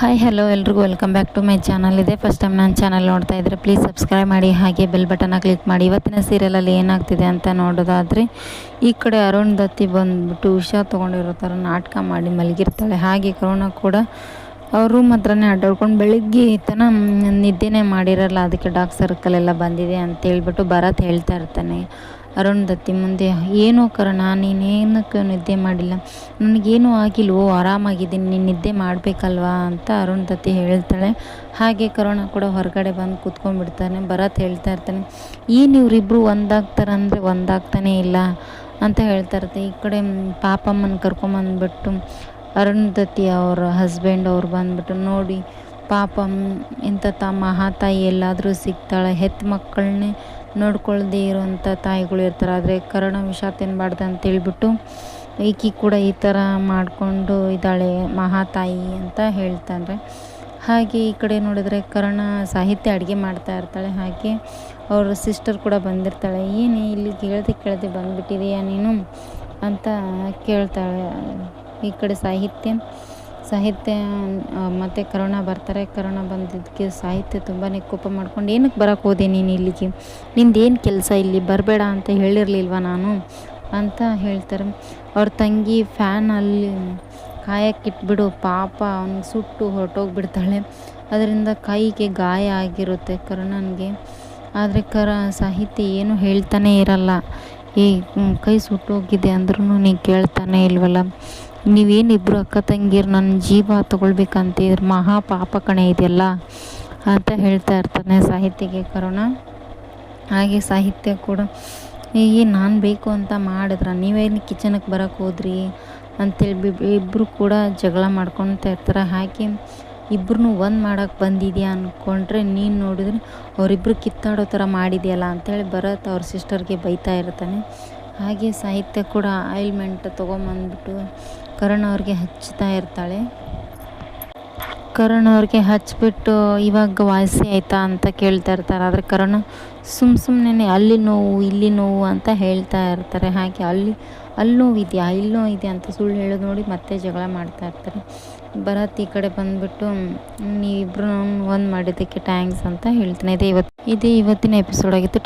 Hi hello ಎಲ್ರಿಗೂ. Welcome back to my channel ಇದೆ first time ನನ್ನ ಚಾನಲ್ ನೋಡ್ತಾ ಇದ್ದರೆ ಪ್ಲೀಸ್ ಸಬ್ಸ್ಕ್ರೈಬ್ ಮಾಡಿ, ಹಾಗೆ ಬೆಲ್ ಬಟನ್ನ ಕ್ಲಿಕ್ ಮಾಡಿ. ಇವತ್ತಿನ ಸೀರಿಯಲಲ್ಲಿ ಏನಾಗ್ತಿದೆ ಅಂತ ನೋಡೋದಾದರೆ, ಈ ಕಡೆ ಅರುಣ್ ದತ್ತಿ ಬಂದುಬಿಟ್ಟು ಉಷಾ ತೊಗೊಂಡಿರೋ ಥರ ನಾಟಕ ಮಾಡಿ ಮಲಗಿರ್ತಾಳೆ. ಹಾಗೆ ಕರುಣ ಕೂಡ ಅವ್ರ ರೂಮ್ ಹತ್ರನೇ ಅಡ್ಡಾಡ್ಕೊಂಡು ಬೆಳಗ್ಗೆ ತನ ನಿದ್ದೆನೇ ಮಾಡಿರಲ್ಲ, ಅದಕ್ಕೆ ಡಾಕ್ ಸರ್ಕಲ್ ಎಲ್ಲ ಬಂದಿದೆ ಅಂತ ಹೇಳ್ಬಿಟ್ಟು ಭರತ್ ಹೇಳ್ತಾ ಇರ್ತಾನೆ. ಅರುಣ್ ದತ್ತಿ ಮುಂದೆ, ಏನೋ ಕರ್ಣ ನೀನೇನಕ್ಕೆ ನಿದ್ದೆ ಮಾಡಿಲ್ಲ. ನನಗೇನೂ ಆಗಿಲ್ವೋ, ಆರಾಮಾಗಿದ್ದೀನಿ, ನೀನು ನಿದ್ದೆ ಮಾಡಬೇಕಲ್ವಾ? ಅಂತ ಅರುಣ್ ದತ್ತಿ ಹೇಳ್ತಾಳೆ. ಹಾಗೆ ಕರೋಣ ಕೂಡ ಹೊರಗಡೆ ಬಂದು ಕೂತ್ಕೊಂಡ್ಬಿಡ್ತಾನೆ, ಭರತ್ ಹೇಳ್ತಾ ಇರ್ತಾನೆ, ಏನು ಇವರಿಬ್ಬರು ಒಂದಾಗ್ತಾರಂದರೆ ಒಂದಾಗ್ತಾನೇ ಇಲ್ಲ ಅಂತ ಹೇಳ್ತಾ ಇರ್ತೀನಿ. ಈ ಕಡೆ ಪಾಪಮ್ಮನ ಕರ್ಕೊಂಬಂದ್ಬಿಟ್ಟು ಅರುಂಧತಿ ಅವ್ರ ಹಸ್ಬೆಂಡ್ ಅವ್ರು ಬಂದ್ಬಿಟ್ಟು, ನೋಡಿ ಪಾಪಮ್ಮ ಇಂಥ ತಮ್ಮ ಮಹಾತಾಯಿ ಎಲ್ಲಾದರೂ ಸಿಗ್ತಾಳೆ ಹೆತ್ತ ಮಕ್ಕಳನ್ನೇ ನೋಡ್ಕೊಳ್ದೇ ಇರುವಂಥ ತಾಯಿಗಳು ಇರ್ತಾರೆ. ಆದರೆ ಕರ್ಣ ವಿಷ ತಿನ್ನಬಾರ್ದು ಅಂತೇಳ್ಬಿಟ್ಟು ಈಕಿ ಕೂಡ ಈ ಥರ ಮಾಡಿಕೊಂಡು ಇದ್ದಾಳೆ ಮಹಾತಾಯಿ ಅಂತ ಹೇಳ್ತಾರೆ ಹಾಗೆ ಈ ಕಡೆ ನೋಡಿದರೆ ಕರ್ಣ ಸಾಹಿತ್ಯ ಅಡುಗೆ ಮಾಡ್ತಾ ಇರ್ತಾಳೆ. ಹಾಗೆ ಅವ್ರ ಸಿಸ್ಟರ್ ಕೂಡ ಬಂದಿರ್ತಾಳೆ. ಏನು ಇಲ್ಲಿ ಕೇಳದೆ ಕೇಳದೆ ಬಂದುಬಿಟ್ಟಿದೆಯಾ ನೀನು? ಅಂತ ಕೇಳ್ತಾಳೆ ಈ ಕಡೆ ಸಾಹಿತ್ಯ. ಸಾಹಿತ್ಯ ಮತ್ತು ಕರೋಣ ಬರ್ತಾರೆ ಕರೋಣ ಬಂದಿದ್ದಕ್ಕೆ ಸಾಹಿತ್ಯ ತುಂಬಾ ಕೋಪ ಮಾಡ್ಕೊಂಡು ಏನಕ್ಕೆ ಬರೋಕ್ಕೆ ಹೋದೆ ನೀನು ಇಲ್ಲಿಗೆ? ನಿಂದೇನು ಕೆಲಸ ಇಲ್ಲಿ? ಬರಬೇಡ ಅಂತ ಹೇಳಿರಲಿಲ್ವ ನಾನು? ಅಂತ ಹೇಳ್ತಾರೆ. ಅವ್ರ ತಂಗಿ ಫ್ಯಾನಲ್ಲಿ ಕಾಯಕ್ಕಿಟ್ಬಿಡು ಪಾಪ ಅವ್ನಿಗೆ ಸುಟ್ಟು ಹೊರಟೋಗ್ಬಿಡ್ತಾಳೆ. ಅದರಿಂದ ಕೈಗೆ ಗಾಯ ಆಗಿರುತ್ತೆ ಕರ್ಣನಿಗೆ. ಆದರೆ ಕರ, ಸಾಹಿತ್ಯ ಏನು ಹೇಳ್ತಾನೆ ಇರಲ್ಲ. ಈ ಕೈ ಸುಟ್ಟೋಗಿದೆ ಅಂದ್ರೂ ನೀನು ಕೇಳ್ತಾನೆ ಇಲ್ವಲ್ಲ? ನೀವೇನಿಬ್ಬರು ಅಕ್ಕ ತಂಗಿರು ನನ್ನ ಜೀವ ತೊಗೊಳ್ಬೇಕಂತಿದ್ರೆ ಮಹಾ ಪಾಪ ಕಣೆ ಇದೆಯಲ್ಲ ಅಂತ ಹೇಳ್ತಾ ಇರ್ತಾನೆ ಸಾಹಿತ್ಯಕ್ಕೆ ಕರೋಣ. ಹಾಗೆ ಸಾಹಿತ್ಯ ಕೂಡ ಈಗ ನಾನು ಬೇಕು ಅಂತ ಮಾಡಿದ್ರೆ ನೀವೇನು ಕಿಚನಕ್ಕೆ ಬರೋಕ್ಕೆ ಹೋದ್ರಿ ಅಂತೇಳಿ ಇಬ್ಬರು ಕೂಡ ಜಗಳ ಮಾಡ್ಕೊಳ್ತಾ ಇರ್ತಾರೆ. ಹಾಗೆ ಇಬ್ಬರೂ ಒಂದು ಮಾಡೋಕ್ಕೆ ಬಂದಿದೆಯಾ ಅಂದ್ಕೊಂಡ್ರೆ ನೀನು ನೋಡಿದ್ರೆ ಅವರಿಬ್ಬರು ಕಿತ್ತಾಡೋ ಥರ ಮಾಡಿದೆಯಲ್ಲ ಅಂಥೇಳಿ ಭರತ್ ಅವ್ರ ಸಿಸ್ಟರ್ಗೆ ಬೈತಾ ಇರ್ತಾನೆ. ಹಾಗೆ ಸಾಹಿತ್ಯ ಕೂಡ ಆಯಿಲ್ಮೆಂಟ್ ತೊಗೊಂಬಂದ್ಬಿಟ್ಟು ಕರಣ್ ಅವ್ರಿಗೆ ಹಚ್ತಾ ಇರ್ತಾಳೆ. ಕರಣ್ ಅವ್ರಿಗೆ ಹಚ್ಚಿಬಿಟ್ಟು ಇವಾಗ ವಾಸಿ ಆಯಿತಾ ಅಂತ ಕೇಳ್ತಾ ಇರ್ತಾರೆ. ಆದರೆ ಕರಣ್ ಸುಮ್ಮ ಸುಮ್ಮನೆ ಅಲ್ಲಿ ನೋವು, ಇಲ್ಲಿ ನೋವು ಅಂತ ಹೇಳ್ತಾ ಇರ್ತಾರೆ. ಹಾಗೆ ಅಲ್ಲಿ ಅಲ್ಲಿ ಇದೆಯಾ ಇಲ್ಲಿ ಇದೆಯಾ ಅಂತ ಸುಳ್ಳು ಹೇಳೋದು ನೋಡಿ ಮತ್ತೆ ಜಗಳ ಮಾಡ್ತಾ ಇರ್ತಾರೆ. ಭರತ್ ಈ ಕಡೆ ಬಂದ್ಬಿಟ್ಟು ನೀವಿಬ್ರು ಒಂದು ಮಾಡಿದ್ದಕ್ಕೆ ಟ್ಯಾಂಕ್ಸ್ ಅಂತ ಹೇಳ್ತಾನೆ. ಇದೇ ಇವತ್ತು ಇದೇ ಇವತ್ತಿನ ಎಪಿಸೋಡ್ ಆಗಿತ್ತು.